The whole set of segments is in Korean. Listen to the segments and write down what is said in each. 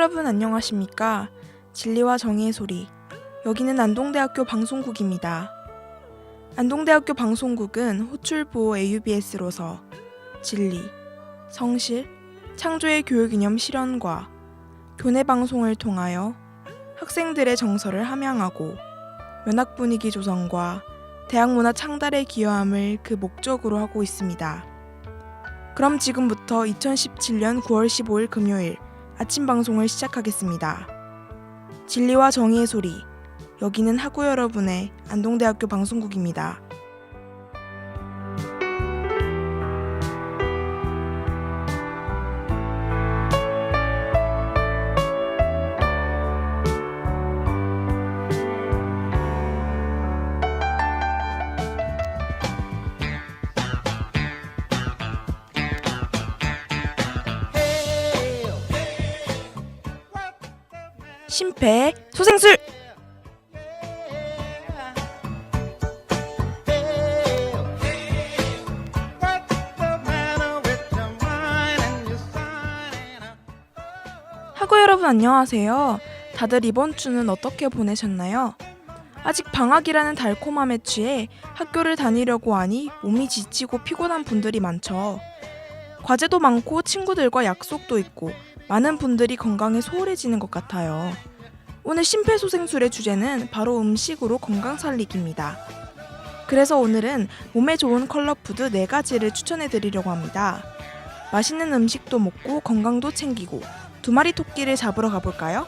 여러분 안녕하십니까? 진리와 정의의 소리. 여기는 안동대학교 방송국입니다. 안동대학교 방송국은 호출보 AUBS로서 진리, 성실, 창조의 교육 이념 실현과 교내 방송을 통하여 학생들의 정서를 함양하고 면학 분위기 조성과 대학 문화 창달에 기여함을 그 목적으로 하고 있습니다. 그럼 지금부터 2017년 9월 15일 금요일 아침 방송을 시작하겠습니다. 진리와 정의의 소리. 여기는 학우 여러분의 안동대학교 방송국입니다. 심폐 소생술 학우 여러분 안녕하세요. 다들 이번 주는 어떻게 보내셨나요? 아직 방학이라는 달콤함에 취해 학교를 다니려고 하니 몸이 지치고 피곤한 분들이 많죠. 과제도 많고 친구들과 약속도 있고 많은 분들이 건강에 소홀해지는 것 같아요. 오늘 심폐소생술의 주제는 바로 음식으로 건강 살리기입니다. 그래서 오늘은 몸에 좋은 컬러푸드 4가지를 추천해 드리려고 합니다. 맛있는 음식도 먹고 건강도 챙기고 두 마리 토끼를 잡으러 가볼까요?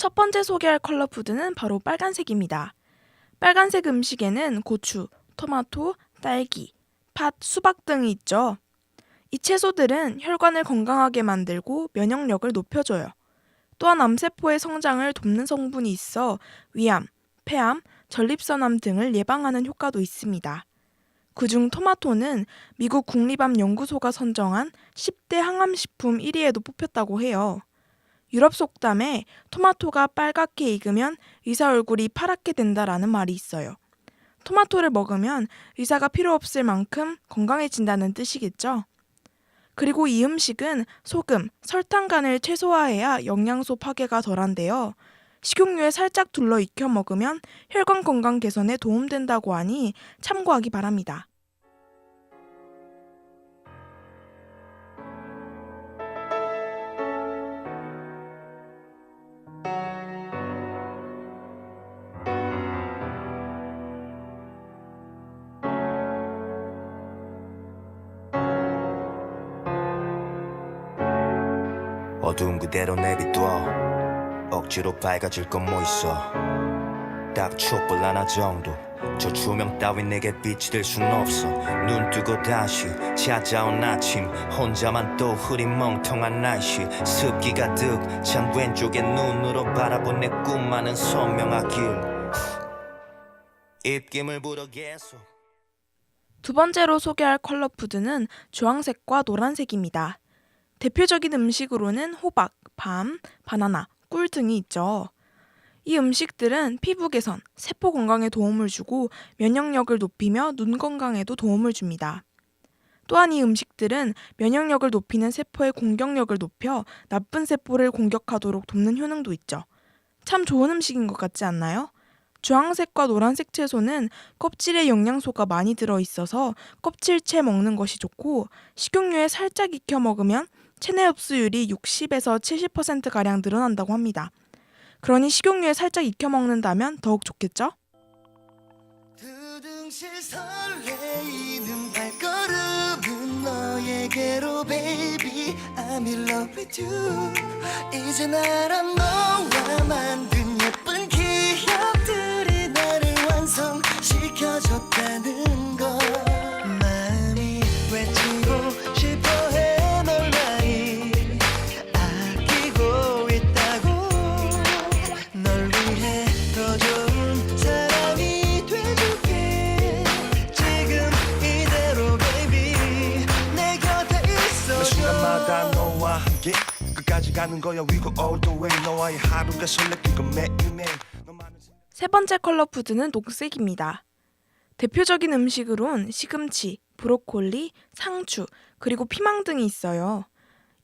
첫 번째 소개할 컬러 푸드는 바로 빨간색입니다. 빨간색 음식에는 고추, 토마토, 딸기, 팥, 수박 등이 있죠. 이 채소들은 혈관을 건강하게 만들고 면역력을 높여줘요. 또한 암세포의 성장을 돕는 성분이 있어 위암, 폐암, 전립선암 등을 예방하는 효과도 있습니다. 그중 토마토는 미국 국립암 연구소가 선정한 10대 항암식품 1위에도 뽑혔다고 해요. 유럽 속담에 토마토가 빨갛게 익으면 의사 얼굴이 파랗게 된다라는 말이 있어요. 토마토를 먹으면 의사가 필요 없을 만큼 건강해진다는 뜻이겠죠? 그리고 이 음식은 소금, 설탕 간을 최소화해야 영양소 파괴가 덜한데요. 식용유에 살짝 둘러 익혀 먹으면 혈관 건강 개선에 도움된다고 하니 참고하기 바랍니다. 어두운 그대로 내비둬. 억지로 밝아질 건 뭐 있어. 딱 촛불 하나 정도. 저 조명 따윈 내게 빛이 될 순 없어. 눈 뜨고 다시 찾아온 아침. 혼자만 또 흐린 멍텅한 날씨. 습기 가득 찬 왼쪽의 눈으로 바라본 내 꿈만은 선명하길. 입김을 불어 계속. 두 번째로 소개할 컬러 푸드는 주황색과 노란색입니다. 대표적인 음식으로는 호박, 밤, 바나나, 꿀 등이 있죠. 이 음식들은 피부 개선, 세포 건강에 도움을 주고 면역력을 높이며 눈 건강에도 도움을 줍니다. 또한 이 음식들은 면역력을 높이는 세포의 공격력을 높여 나쁜 세포를 공격하도록 돕는 효능도 있죠. 참 좋은 음식인 것 같지 않나요? 주황색과 노란색 채소는 껍질에 영양소가 많이 들어 있어서 껍질채 먹는 것이 좋고 식용유에 살짝 익혀 먹으면 체내 흡수율이 60에서 70%가량 늘어난다고 합니다. 그러니 식용유에 살짝 익혀 먹는다면 더욱 좋겠죠? 너에게로 baby I'm in love with you 이제 나랑 너와 만든 거야 We go all the way 너와의 하루가 설레끼고 매일매일 세 번째 컬러 푸드는 녹색입니다. 대표적인 음식으론 시금치, 브로콜리, 상추, 그리고 피망 등이 있어요.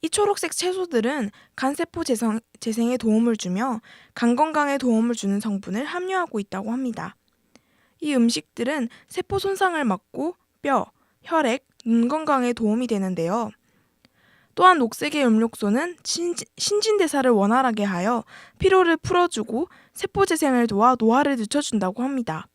이 초록색 채소들은 간세포 재생, 재생에 도움을 주며 간 건강에 도움을 주는 성분을 함유하고 있다고 합니다. 이 음식들은 세포 손상을 막고 뼈, 혈액, 눈 건강에 도움이 되는데요. 또한 녹색의 음료소는 신진, 신진대사를 원활하게 하여 피로를 풀어주고 세포 재생을 도와 노화를 늦춰준다고 합니다.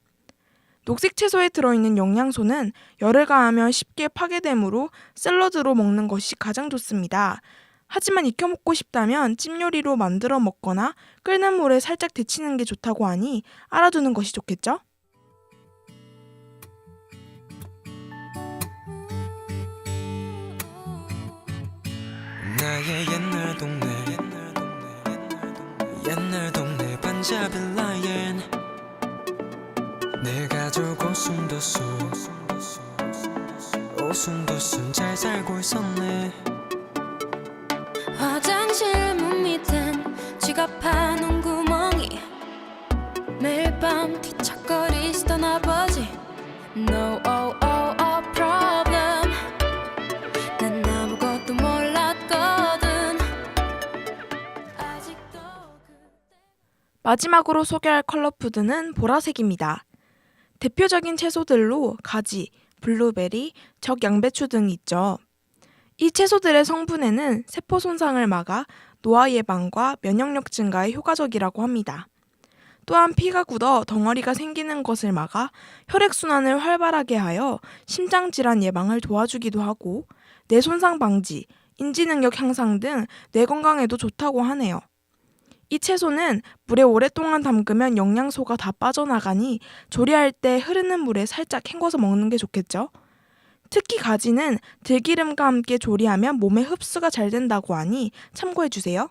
녹색 채소에 들어있는 영양소는 열을 가하면 쉽게 파괴되므로 샐러드로 먹는 것이 가장 좋습니다. 하지만 익혀 먹고 싶다면 찜 요리로 만들어 먹거나 끓는 물에 살짝 데치는 게 좋다고 하니 알아두는 것이 좋겠죠? 나의 옛날 동네. 옛날 동네 반자빌 라인. 내 가족 오순도순 오순도순 잘 살고 있었네. 화장실 문 밑엔 지갑 마지막으로 소개할 컬러 푸드는 보라색입니다. 대표적인 채소들로 가지, 블루베리, 적양배추 등이 있죠. 이 채소들의 성분에는 세포 손상을 막아 노화 예방과 면역력 증가에 효과적이라고 합니다. 또한 피가 굳어 덩어리가 생기는 것을 막아 혈액순환을 활발하게 하여 심장질환 예방을 도와주기도 하고 뇌 손상 방지, 인지 능력 향상 등 뇌 건강에도 좋다고 하네요. 이 채소는 물에 오랫동안 담그면 영양소가 다 빠져나가니 조리할 때 흐르는 물에 살짝 헹궈서 먹는 게 좋겠죠? 특히 가지는 들기름과 함께 조리하면 몸에 흡수가 잘 된다고 하니 참고해 주세요.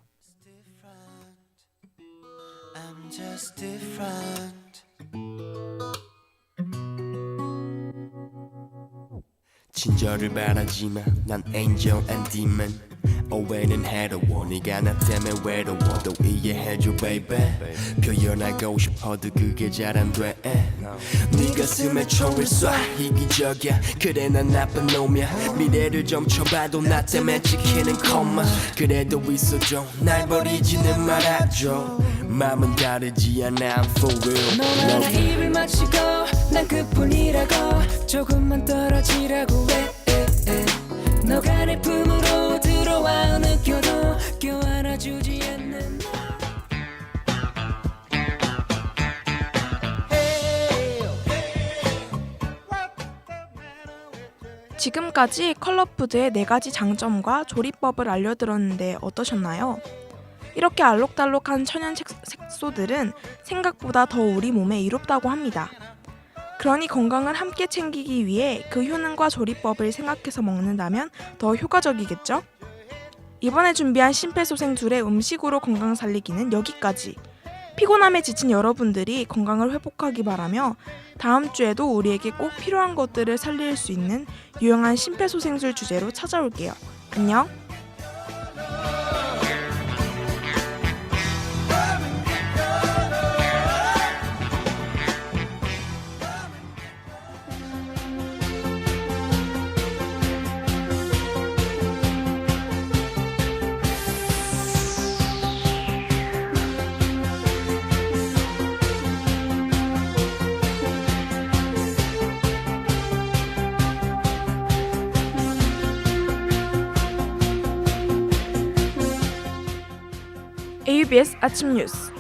친절을 바라지만 난 angel and demon 오해는 해로워. 네가 나 때문에 외로워도 이해해줘 baby. 표현하고 싶어도 그게 잘 안돼. 네 가슴에 총을 쏴. 이기적이야. 그래 난 나쁜 놈이야. 미래를 점쳐봐도 나 때문에 찍히는 것만 그래도 있어줘. 날 버리지는 말아줘. 마음은 다르지 않아. I'm for real. 너와 나 입을 맞추고 난 그뿐이라고 조금만 떨어지라고 해. 너가 내 품으로 지금까지 컬러푸드의 네 가지 장점과 조리법을 알려드렸는데 어떠셨나요? 이렇게 알록달록한 천연 색- 색소들은 생각보다 더 우리 몸에 이롭다고 합니다. 그러니 건강을 함께 챙기기 위해 그 효능과 조리법을 생각해서 먹는다면 더 효과적이겠죠? 이번에 준비한 심폐소생술의 음식으로 건강 살리기는 여기까지. 피곤함에 지친 여러분들이 건강을 회복하기 바라며 다음 주에도 우리에게 꼭 필요한 것들을 살릴 수 있는 유용한 심폐소생술 주제로 찾아올게요. 안녕! ABS 아침 뉴스.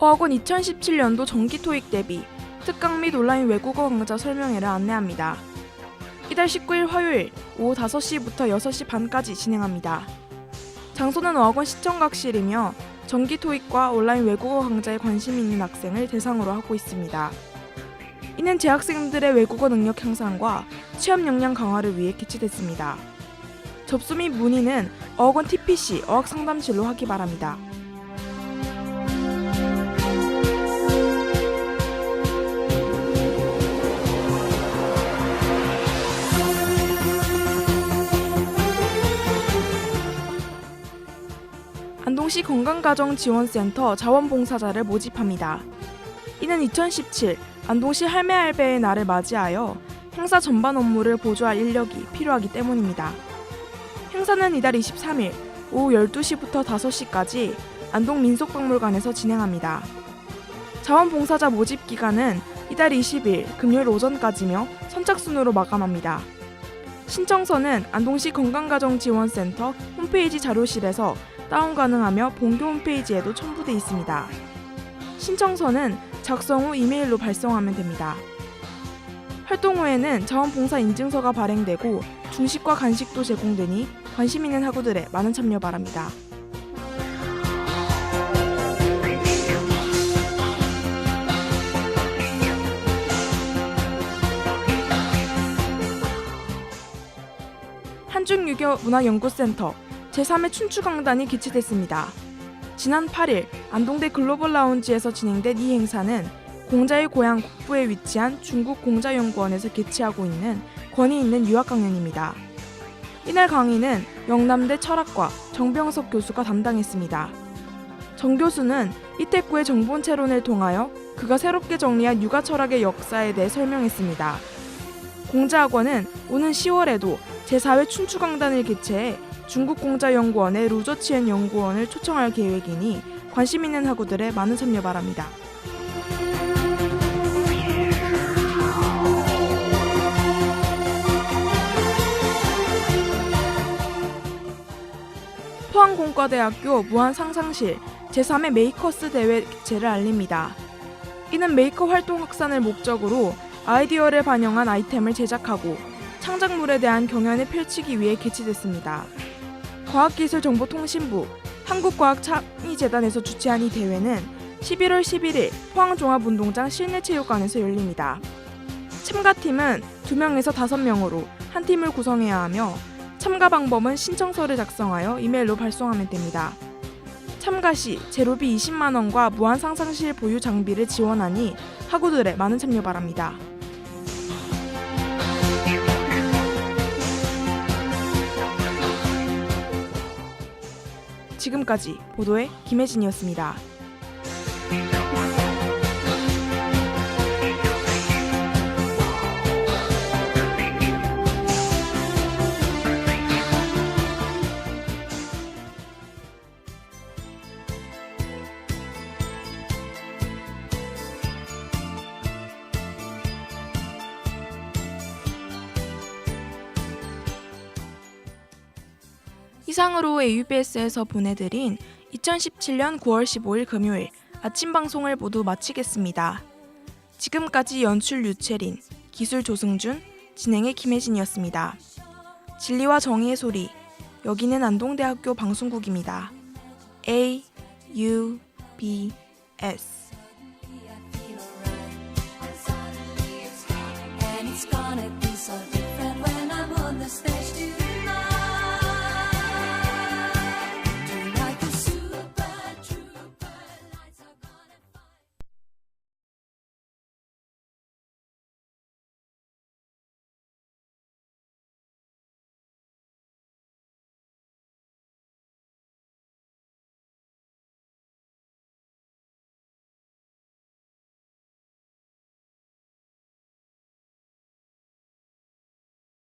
어학원 2017년도 정기 토익 대비 특강 및 온라인 외국어 강좌 설명회를 안내합니다. 이달 19일 화요일 오후 5시부터 6시 반까지 진행합니다. 장소는 어학원 시청각실이며 정기 토익과 온라인 외국어 강좌에 관심 있는 학생을 대상으로 하고 있습니다. 이는 재학생들의 외국어 능력 향상과 취업 역량 강화를 위해 개최됐습니다. 접수 및 문의는 어학원 TPC 어학 상담실로 하기 바랍니다. 안동시 건강가정지원센터 자원봉사자를 모집합니다. 이는 2017 안동시 할매 할배의 날을 맞이하여 행사 전반 업무를 보조할 인력이 필요하기 때문입니다. 행사는 이달 23일 오후 12시부터 5시까지 안동 민속박물관에서 진행합니다. 자원봉사자 모집 기간은 이달 20일 금요일 오전까지며 선착순으로 마감합니다. 신청서는 안동시 건강가정지원센터 홈페이지 자료실에서 다운 가능하며 본교 홈페이지에도 첨부돼 있습니다. 신청서는 작성 후 이메일로 발송하면 됩니다. 활동 후에는 자원봉사 인증서가 발행되고 중식과 간식도 제공되니 관심 있는 학우들의 많은 참여 바랍니다. 한중유교 문화연구센터 제3회 춘추강단이 개최됐습니다. 지난 8일 안동대 글로벌 라운지에서 진행된 이 행사는 공자의 고향 국부에 위치한 중국 공자연구원에서 개최하고 있는 권위 있는 유학 강연입니다. 이날 강의는 영남대 철학과 정병석 교수가 담당했습니다. 정 교수는 이태구의 정본체론을 통하여 그가 새롭게 정리한 육아 철학의 역사에 대해 설명했습니다. 공자학원은 오는 10월에도 제4회 춘추강단을 개최해 중국 공자연구원의 루저치엔 연구원을 초청할 계획이니 관심 있는 학우들의 많은 참여 바랍니다. 포항공과대학교 무한상상실 제3회 메이커스 대회 개최를 알립니다. 이는 메이커 활동 확산을 목적으로 아이디어를 반영한 아이템을 제작하고 창작물에 대한 경연을 펼치기 위해 개최됐습니다. 과학기술정보통신부 한국과학창의재단에서 주최한 이 대회는 11월 11일 포항종합운동장 실내체육관에서 열립니다. 참가팀은 2명에서 5명으로 한 팀을 구성해야 하며 참가 방법은 신청서를 작성하여 이메일로 발송하면 됩니다. 참가 시 제로비 20만 원과 무한 상상실 보유 장비를 지원하니 학우들의 많은 참여 바랍니다. 지금까지 보도의 김혜진이었습니다. 이상으로 AUBS에서 보내드린 2017년 9월 15일 금요일 아침 방송을 모두 마치겠습니다. 지금까지 연출 유채린, 기술 조승준, 진행의 김혜진이었습니다. 진리와 정의의 소리, 여기는 안동대학교 방송국입니다. A U B S